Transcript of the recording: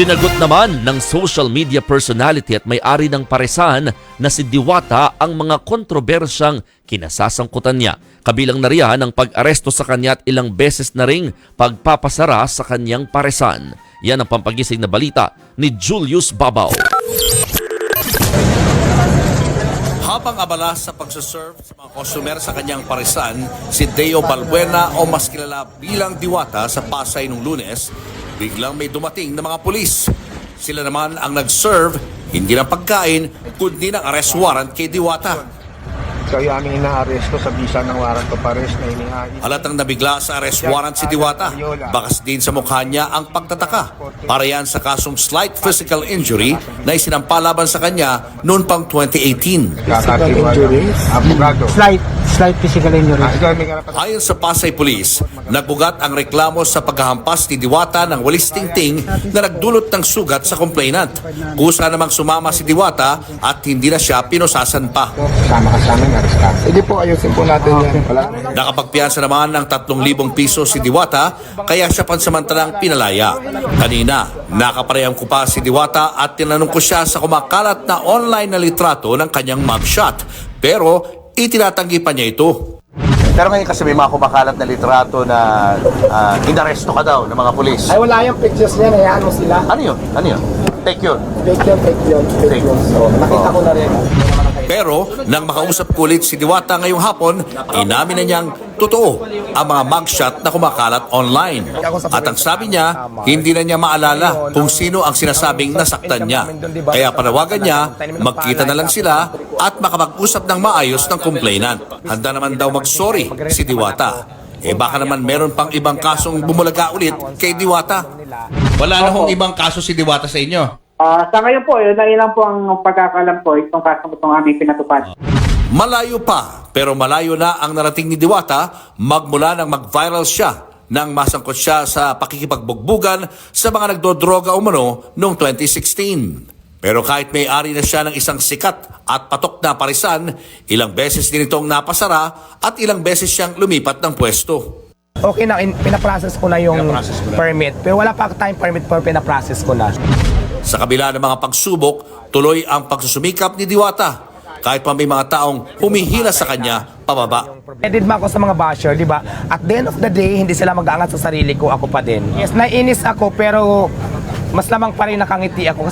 Sinagot naman ng social media personality at may-ari ng paresan na si Diwata ang mga kontrobersyang kinasasangkutan niya. Kabilang na riyan ang pag-aresto sa kanya at ilang beses na ring pagpapasara sa kanyang paresan. Yan ang pampagising na balita ni Julius Babaw. Habang abala sa pagsaserve sa mga customer sa kanyang parisan, si Deo Balbuena o mas kilala bilang Diwata sa Pasay nung lunes, biglang may dumating na mga pulis. Sila naman ang nag-serve, hindi ng pagkain, kundi ng arrest warrant kay Diwata. Yung aming inaaresto sa bisa ng warrant of arrest na inihain. Halatang nabigla sa arrest warrant si Diwata. Bakas din sa mukha niya ang pagtataka. Para yan sa kasong slight physical injury na isinampalaban sa kanya noon pang 2018. injuries? Abogado. Slight, slight physical injury. Ah. Ayon sa Pasay Police, nagbugat ang reklamo sa paghahampas ni Diwata ng walis tingting na nagdulot ng sugat sa complainant. Kusa namang sumama si Diwata at hindi na siya pinosasan pa. Sama ka sa amin. Sige po, ayusin po natin yan. Wala na. Nakapagpiyansa naman ng 3,000 piso si Diwata kaya siya pansamantalang pinalaya. Kanina, nakaparehang ko pa si Diwata at tinanong ko siya sa kumakalat na online na litrato ng kanyang mugshot. Pero itinatanggi pa niya ito. Pero ngayon kasi may mga kumakalat na litrato na uh, inaresto ka daw ng mga pulis. Ay, wala yung pictures niya. Hayaan mo sila. Ano yun? Ano yun? Take yun. Fake yun, fake yun, fake Fake. yun. So, nakita ko na rin. Pero nang makausap ko ulit si Diwata ngayong hapon, inamin na niyang totoo ang mga mugshot na kumakalat online. At ang sabi niya, hindi na niya maalala kung sino ang sinasabing nasaktan niya. Kaya panawagan niya, magkita na lang sila at makapag-usap ng maayos ng complainant. Handa naman daw mag-sorry si Diwata. Eh baka naman meron pang ibang kasong bumulaga ulit kay Diwata. Wala na hong ibang kaso si Diwata sa inyo. Ah, sa ngayon po, yun na ilang po ang pagkakalam ko, itong kasong itong aming pinatupad. Malayo pa, pero malayo na ang narating ni Diwata magmula nang mag-viral siya nang masangkot siya sa pakikipagbugbuggan sa mga nagdodroga umano noong 2016. Pero kahit may-ari na siya ng isang sikat at patok na parisan, ilang beses din itong napasara at ilang beses siyang lumipat ng pwesto. Okay na, in, pinaprocess ko na yung permit. Pero wala pa time permit pero pinaprocess ko na. Sa kabila ng mga pagsubok, tuloy ang pagsusumikap ni Diwata kahit pa may mga taong humihila sa kanya pababa. Edit ba ako sa mga basher, di ba? At the end of the day, hindi sila mag-aangat sa sarili ko, ako pa din. Yes, nainis ako pero mas lamang pa rin nakangiti ako.